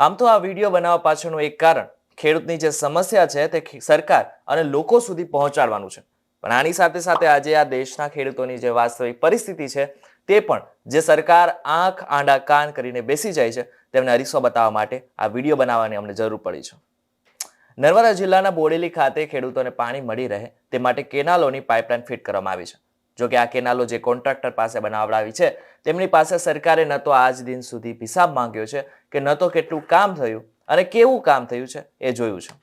આમ તો આ વીડિયો બનાવવા પાછળનું એક કારણ, ખેડૂતની જે સમસ્યા છે તે સરકાર અને લોકો સુધી પહોંચાડવાનું છે. પણ આની સાથે સાથે આજે આ દેશના ખેડૂતોની જે વાસ્તવિક પરિસ્થિતિ છે, તે પણ જે સરકાર આંખ આંડા કાન કરીને બેસી જાય છે, તેમને અરીસો બતાવવા માટે આ વીડિયો બનાવવાની અમને જરૂર પડી છે. નર્મદા જિલ્લાના બોડેલી ખાતે ખેડૂતોને પાણી મળી રહે તે માટે કેનાલોની પાઇપલાઇન ફિટ કરવામાં આવી છે. જો કે આ કેનાલો જે કોન્ટ્રાક્ટર પાસે બનાવડાવી છે, તેમની પાસે સરકારે ન તો આજ દિન સુધી હિસાબ માંગ્યો છે કે ન તો કેટલું કામ થયું અને કેવું કામ થયું છે એ જોયું છે.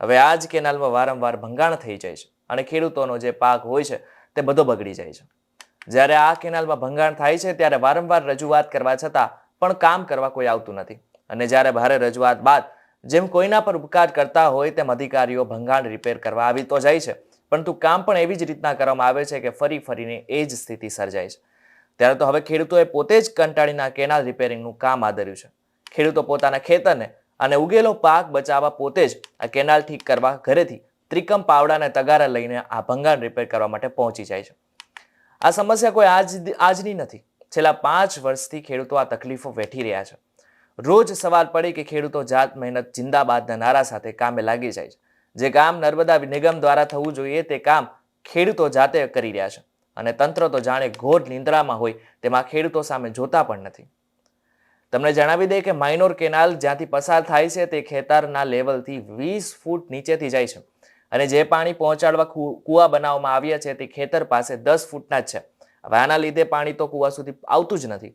હવે આ જ કેનાલમાં વારંવાર ભંગાણ થઈ જાય છે અને ખેડૂતોનો જે પાક હોય છે તે બધો બગડી જાય છે. જ્યારે આ કેનાલમાં ભંગાણ થાય છે ત્યારે વારંવાર રજૂઆત કરવા છતાં પણ કામ કરવા કોઈ આવતું નથી. અને જ્યારે ભારે રજૂઆત બાદ જેમ કોઈના પર ઉપકાર કરતા હોય તેમ અધિકારીઓ ભંગાણ રિપેર કરવા આવી તો જાય છે. પરંતુ કામ પણ એવી જ રીતના કરવામાં આવે છે કે ફરી ફરીને એ જ સ્થિતિ સર્જાય છે. ત્યારે તો હવે ખેડૂતોએ પોતે જ કંટાળીના કેનાલ રિપેરિંગનું કામ આદર્યું છે. ખેડૂતો પોતાના ખેતરને અને ઉગેલો પાક બચાવવા પોતે જ આ કેનાલ ઠીક કરવા ઘરેથી ત્રિકમ પાવડાને તગારા લઈને આ ભંગાણ રિપેર કરવા માટે પહોંચી જાય છે. આ સમસ્યા કોઈ આજ આજની નથી. છેલ્લા પાંચ વર્ષથી ખેડૂતો આ તકલીફો વેઠી રહ્યા છે. રોજ સવાલ પડે કે ખેડૂતો જાત મહેનત જિંદાબાદના નારા સાથે કામે લાગી જાય છે. જે કામ નર્મદા નિગમ દ્વારા થવું જોઈએ તે કામ ખેડૂતો જાતે કરી રહ્યા છે. અને તંત્ર તો જાણે ઘોર નિંદ્રામાં હોય, તેમાં ખેડૂતો સામે જોતા પણ નથી. તમને જણાવી દઈએ કે માઇનોર કેનાલ જ્યાંથી પસાર થાય છે, તે ખેતરના લેવલથી વીસ ફૂટ નીચેથી જાય છે. અને જે પાણી પહોંચાડવા કૂવા બનાવવામાં આવ્યા છે, તે ખેતર પાસે દસ ફૂટના જ છે. હવે આના લીધે પાણી તો કૂવા સુધી આવતું જ નથી.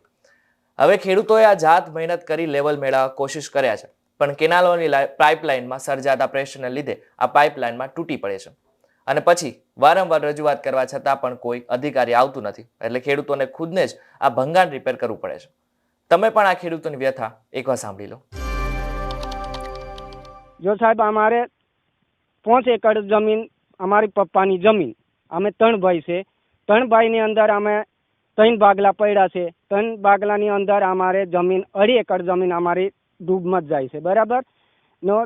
હવે ખેડૂતોએ આ જાત મહેનત કરી લેવલ મેળવવા કોશિશ કર્યા છે. પણ કેનાલોની પાઇપલાઇનમાં સર્જાતા પ્રેશરને લીધે આ પાઇપલાઇનમાં તૂટી પડે છે. અને પછી વારંવાર રજૂઆત કરવા છતાં પણ કોઈ અધિકારી આવતું નથી. એટલે ખેડૂતોને ખુદને જ આ ભંગાણ રિપેર કરવું પડે છે. તમે પણ આ ખેડૂતોની વ્યથા એકવાર સાંભળી લો. જો સાહેબ, અમારે પાંચ એકર જમીન, અમારી પપ્પાની જમીન, અમે ત્રણ ભાઈ છે. ત્રણ ભાઈની અંદર અમે ત્રણ બાગલા પડ્યા છે. ત્રણ બાગલાની અંદર અમારે જમીન, અઢી એકર જમીન અમારી ડૂબમાં જ જાય છે, બરાબર? નો,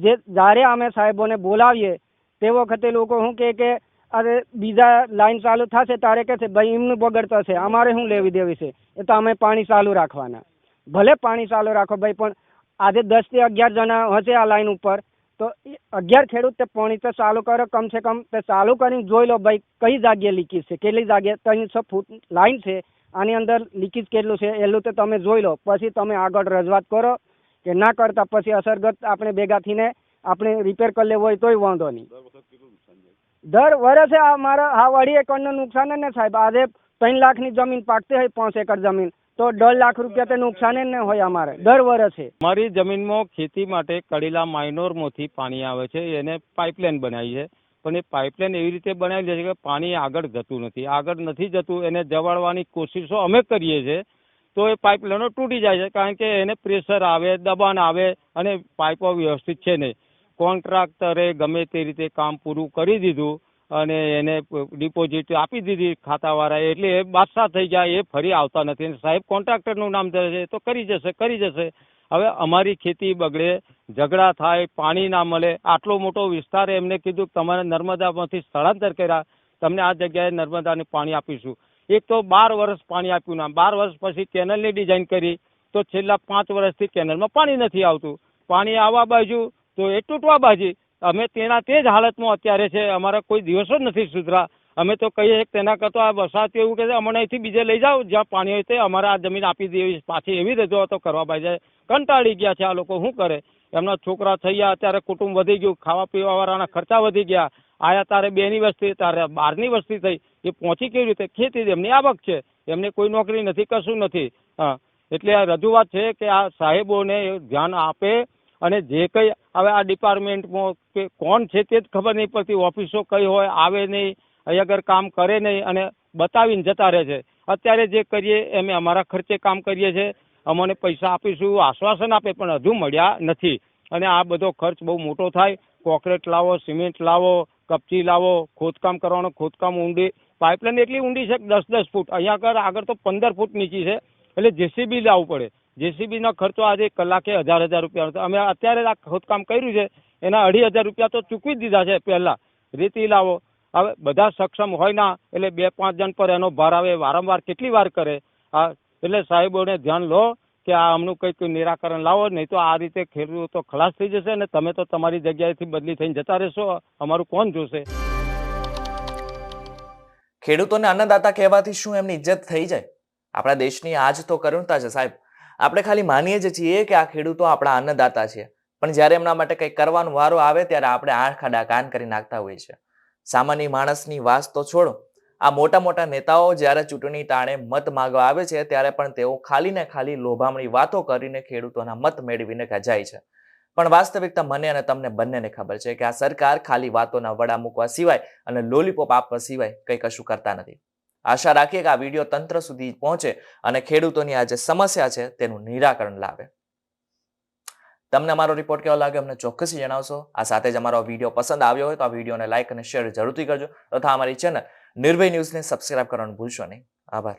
જે, જ્યારે અમે સાહેબોને બોલાવીએ, તે વખતે લોકો શું કહે કે, અરે, બીજા લાઈન ચાલુ થશે, તારે કે છે, ભાઈ, એમનું બગડતો છે, અમારે શું લેવી દેવી છે? એ તો અમે પાણી ચાલુ રાખવાના. ભલે પાણી ચાલુ રાખો ભાઈ, પણ આજે દસથી અગિયાર જણા હશે આ લાઈન ઉપર, તો અગિયાર ખેડૂત તે પાણી તો ચાલુ કરો કમસે કમ તે ચાલુ કરીને જોઈ લો ભાઈ, કઈ જગ્યાએ લીકેજ છે, કેટલી જગ્યાએ ત્રણસો ફૂટ લાઈન છે, આની અંદર લીકેજ કેટલું છે એટલું તો તમે જોઈ લો, પછી તમે આગળ રજૂઆત કરો કે ના કરતા પછી અસરગત આપણે ભેગા થઈને આપણે રિપેર કરી લેવું હોય તોય વાંધો નહીં. દર વર્ષે આ મારા હા અઢી એકરનું નુકસાન ને સાહેબ? આજે ત્રણ લાખની જમીન પાકતી હોય પાંચ એકર જમીન. તો દોઢ લાખ રૂપિયા તો નુકસાન જ ને હોય અમારે દર વર્ષે. મારી જમીનમાં ખેતી માટે કડીલા માઇનોરમાંથી પાણી આવે છે એને પાઇપલાઇન બનાવી છે. પણ એ પાઇપલાઇન એવી રીતે બનાવેલી છે કે પાણી આગળ જતું નથી. આગળ નથી જતું એને જવાડવાની કોશિશો અમે કરીએ છીએ. તો એ પાઇપલાઇનો તૂટી જાય છે, કારણ કે એને પ્રેશર આવે, દબાણ આવે અને પાઇપો વ્યવસ્થિત છે નહીં. કોન્ટ્રાક્ટરે ગમે તે રીતે કામ પૂરું કરી દીધું અને એને ડિપોઝિટ આપી દીધી ખાતાવાળાએ, એટલે એ બાદશાહ થઈ જાય, એ ફરી આવતા નથી. સાહેબ, કોન્ટ્રાક્ટરનું નામ છે તો કરી જશે કરી જશે. હવે અમારી ખેતી બગડે, ઝઘડા થાય, પાણી ના મળે, આટલો મોટો વિસ્તાર એમને કીધું તમારે નર્મદામાંથી સ્થળાંતર કર્યા, તમને આ જગ્યાએ નર્મદાને પાણી આપીશું. એક તો બાર વર્ષ પાણી આપ્યું ના, બાર વર્ષ પછી કેનલની ડિઝાઇન કરી, તો છેલ્લા પાંચ વર્ષથી કેનલમાં પાણી નથી આવતું. પાણી આવવા બાજુ તો એ તૂટવા બાજુ. અમે તેના તે જ હાલતમાં અત્યારે છે, અમારા કોઈ દિવસો જ નથી સુધરા. અમે તો કહીએ તેના કરતાં આ વરસાદ એવું કે અમને અહીંથી બીજે લઈ જાઓ, જ્યાં પાણી હોય તે અમારે આ જમીન આપી દેવી પાછી એવી રજૂઆતો કરવા બાજુ કંટાળી ગયા છે આ લોકો, શું કરે? એમના છોકરા થઈ ગયા, અત્યારે કુટુંબ વધી ગયું ખાવા પીવા વાળાના ખર્ચા વધી ગયા. આયા તારે બેની વસ્તી, તારે બારની વસ્તી થઈ. એ પહોંચી કેવી રીતે? ખેતી એમની આવક છે. એમને કોઈ નોકરી નથી, કશું નથી. હા. એટલે આ રજૂઆત છે કે આ સાહેબોને ધ્યાન આપે અને જે કંઈ હવે આ ડિપાર્ટમેન્ટમાં કે કોણ છે તે જ ખબર નહીં પડતી. ઓફિસો કઈ હોય, આવે નહીં, અહીં આગળ કામ કરે નહીં અને બતાવીને જતા રહે છે. અત્યારે જે કરીએ, એમ અમારા ખર્ચે કામ કરીએ છીએ અમને પૈસા આપીશું, આશ્વાસન આપે, પણ હજુ મળ્યા નથી. અને આ બધો ખર્ચ બહુ મોટો થાય. કોકરેટ લાવો, સિમેન્ટ લાવો કપચી લાવો, ખોદકામ કરવાનો, ખોદકામ ઊંડી પાઇપલાઇન એટલી ઊંડી છે કે દસ દસ ફૂટ. અહીંયા આગળ આગળ તો પંદર ફૂટ નીચી છે. એટલે જેસીબી લાવવું પડે. જેસીબીનો ખર્ચો આજે કલાકે હજાર હજાર રૂપિયા અમે અત્યારે આ ખોદકામ કર્યું છે. એના અઢી હજાર રૂપિયા તો ચૂકવી જ દીધા છે પહેલાં. રેતી લાવો. હવે બધા સક્ષમ હોય ના, એટલે બે પાંચ જણ પર એનો ભાર આવે. વારંવાર કેટલી વાર કરે? હા, એટલે સાહેબોને ધ્યાન લો. કે આ આમનું કંઈક નિરાકરણ લાવો, નહીં તો આ રીતે ખેડૂતો ખલાસ થઈ જશે અને તમે તો તમારી જગ્યાએથી બદલી થઈને જતા રહેશો. અમારું કોણ જોશે? ખેડૂતોને અન્નદાતા કહેવાથી શું એમની ઇજ્જત થઈ જાય? આપણા દેશની આજ તો કરુણતા છે સાહેબ. આપણે ખાલી માનીએ જ છીએ કે આ ખેડૂતો આપણા અન્નદાતા છે. પણ જ્યારે એમના માટે કંઈક કરવાનો વારો આવે ત્યારે આપણે આંખ આડા કાન કરી નાખતા હોઈએ છીએ. સામાન્ય માણસની વાસ તો છોડો આ મોટા મોટા નેતાઓ જ્યારે ચૂંટણી ટાણે મત માંગવા આવે છે, ત્યારે પણ તેઓ ખાલી ને ખાલી લોભામણી વાતો કરીને ખેડૂતોના મત મેળવીને જાય છે. પણ વાસ્તવિકતા મને અને તમને બંનેને ખબર છે કે આ સરકાર ખાલી વાતોના વડા મૂકવા સિવાય અને લોલીપોપ આપવા સિવાય કંઈ કશું કરતા નથી. આશા રાખીએ કે આ વીડિયો તંત્ર સુધી પહોંચે અને ખેડૂતોની આ જે સમસ્યા છે તેનું નિરાકરણ લાવે. તમને અમારો રિપોર્ટ કેવો લાગ્યો અમને ચોક્કસથી જણાવશો. આ સાથે જ અમારો વીડિયો પસંદ આવ્યો હોય તો આ વિડીયોને લાઇક અને શેર જરૂરથી કરજો તથા અમારી ચેનલ નિર્ભય ન્યૂઝને સબસ્ક્રાઇબ કરવાનું ભૂલશો નહીં. આભાર.